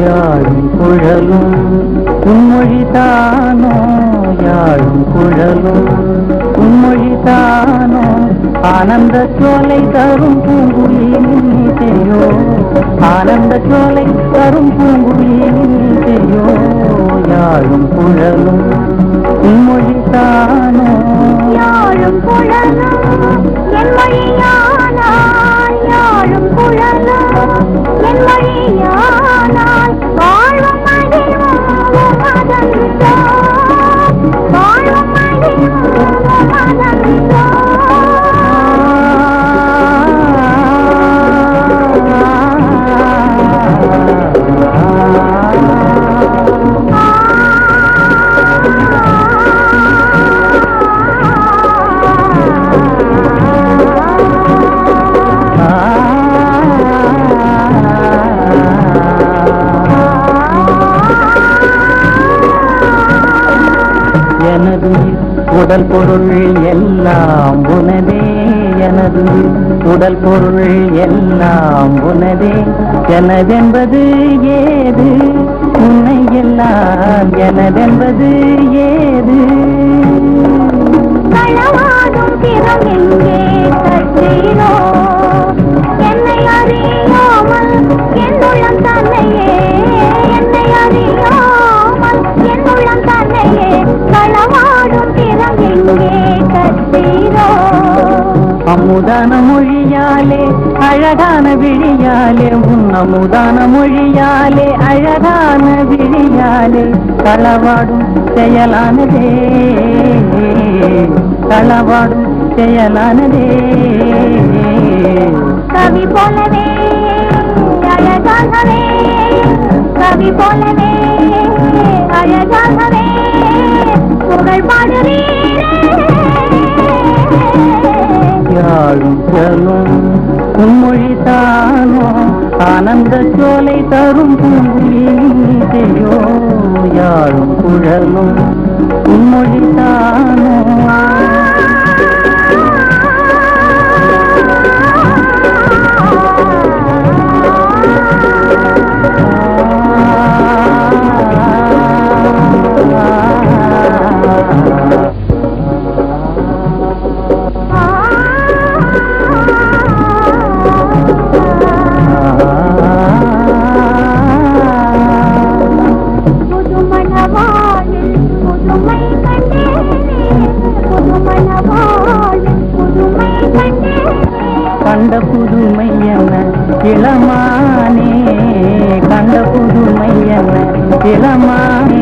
யாழும் குழலும். உன்மொழிதானோ யாழும் குழலும். உன்மொழிதானோ ஆனந்த சோலை தரும் பூங்குயிலின் ஆனந்த சோலை தரும் பூங்குயிலின் யாழும் குழலும். உன்மொழிதானோ உடல் பொருள் எல்லாம் உனதே எனது. உடல் பொருள் எல்லாம் உனதே. எனதென்பது ஏது? உன்னை எல்லாம் எனதென்பது ஏது? அமுதான மொழியாலே அழகான விழியாலே உன் அமுதான மொழியாலே அழகான விழியாலே களவாடும் செயலானதே களவாடும் செயலானதே கவி போலவே அழகாகவே கவி போலவே அழகாகவே புகழ் பாடுவீரே யாழும் செல்லும் உன்மொழிதானோ ஆனந்த சோலை தரும் பூங்குயிலையோ யாழும் குழலும் உன்மொழிதானோ கண்ட புதுமையன இளமானே கண்ட புதுமையன இளமானே.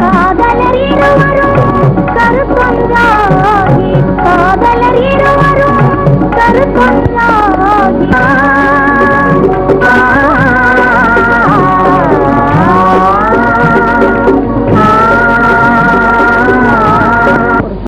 காதலர் இருவரும் கருப்பொன்றாகி காதலர்